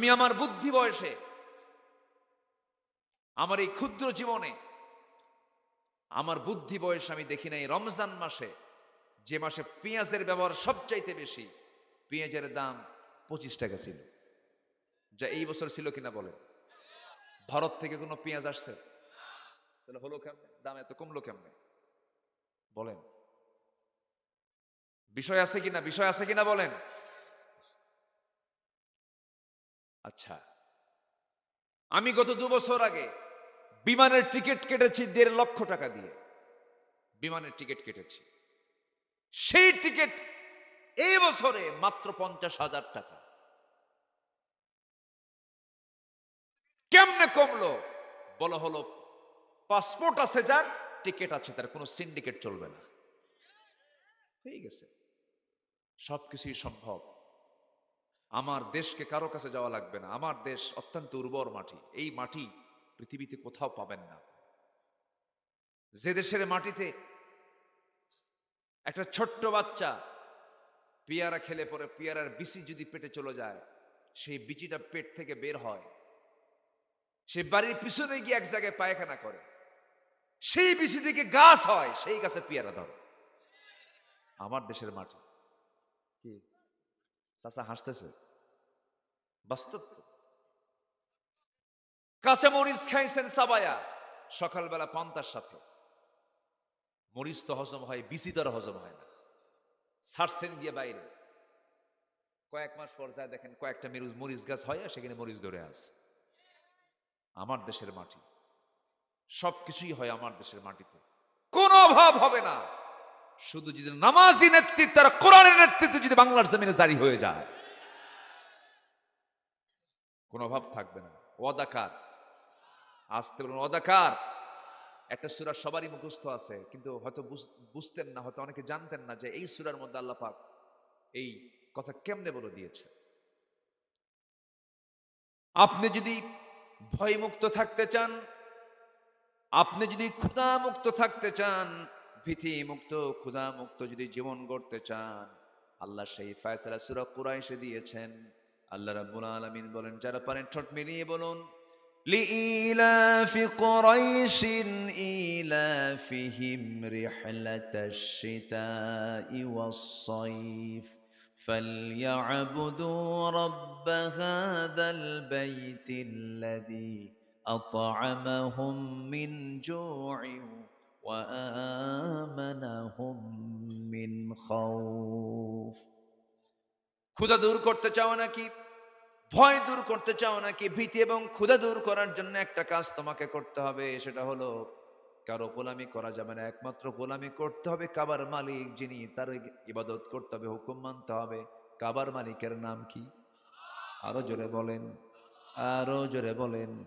আমি আমার বুদ্ধি বয়সে, আমার এই ক্ষুদ্র জীবনে, আমার বুদ্ধি বয়স আমি দেখি নাই রমজান মাসে, যে মাসে পেঁয়াজের ব্যবহার সবচাইতে বেশি, পেঁয়াজের দাম পঁচিশ টাকা ছিল। যা এই বছর ছিল কিনা বলেন। ভারত থেকে কোনো পেঁয়াজ আসছে? তাহলে হলো কেমনে? দাম এত কমলো কেমনে? বলেন। বিষয় আছে কিনা? বিষয় আছে কিনা বলেন? আচ্ছা। আমি গত দু বছর আগে বিমানের টিকিট কেটেছি দেড় লক্ষ টাকা দিয়ে। বিমানের টিকিট কেটেছি। সেই টিকিট এই বছরে মাত্র পঞ্চাশ হাজার টাকা। কেমনে কমলো? বলা হলো, পাসপোর্ট আছে যার, টিকিট আছে তার, কোনো সিন্ডিকেট চলবে না। হয়ে গেছে। সবকিছুই সম্ভব। আমার দেশকে কারও কাছে যাওয়া লাগবে না। আমার দেশ অত্যন্ত উর্বর মাটি। এই মাটি পৃথিবীতে কোথাও পাবেন না। যে দেশের মাটিতে একটা ছোট্ট বাচ্চা পেয়ারা খেলে পরে পেয়ারার বিচি যদি পেটে চলে যায়, সেই বিচিটা পেট থেকে বের হয়। সে বাড়ির পিছনে গিয়ে এক জায়গায় পায়খানা করে। সেই বিচি থেকে গাছ হয়, সেই গাছে পেয়ারা ধরে। আমার দেশের মাটি। চাচা হাসতেছে। বাস্তব কাঁচা মরিচ খাইছেন সাবায়া, সকালবেলা পান্তার সাথে। মরিচ তো হজম হয়, বিচি দ্বারা হজম হয় না। ছাড়ছেন গিয়ে বাইরে। কয়েক মাস পর যায় দেখেন কয়েকটা মেরুজ মরিচ গাছ হয় আর সেখানে মরিচ ধরে আছে। আমার দেশের মাটি। সবকিছুই হয় আমার দেশের মাটিতে। কোনো অভাব হবে না। শুধু যদি নামাজি নেতৃত্ব আর কোরআনের নেতৃত্বে যদি বাংলার জমিনে জারি হয়ে যায়, কোনো অভাব থাকবে না। ওয়াদাকার। আসতে বলুন, ওয়াদাকার। একটা সুরা সবারই মুখস্থ আছে, কিন্তু হয়তো বুঝ- বুঝতেন না, হয়তো অনেকে জানতেন না যে এই সুরার মধ্যে আল্লাহ পাক এই কথা কেমনে বলে দিয়েছে। আপনি যদি ভয়মুক্ত থাকতে চান, আপনি যদি ক্ষুধা মুক্ত থাকতে চান ভীতি মুক্ত ক্ষুধা মুক্ত যদি জীবন গড়তে চান আল্লাহ সেই ফয়সালা সুরা কুরাইশে দিয়েছেন আল্লাহ রাব্বুল আলামিন বলেন যারা পারেন ঠোঁট মিলিয়ে বলুন لإيلاف قريش إيلافهم رحلة الشتاء والصيف فليعبدوا رب هذا البيت الذي أطعمهم من جوع وآمنهم من خوف ক্ষুধা দূর করতে চাও নাকি ভয় দূর করতে চাও নাকি ভীতি এবং ক্ষুধা দূর করার জন্য একটা কাজ তোমাকে করতে হবে সেটা হলো কারো গোলামি করা যাবে না একমাত্র গোলামি করতে হবে কাবার মালিক যিনি তার ইবাদত করতে হবে হুকুম মানতে হবে কাবার মালিকের নাম কি আরো জোরে বলেন আরো জোরে বলেন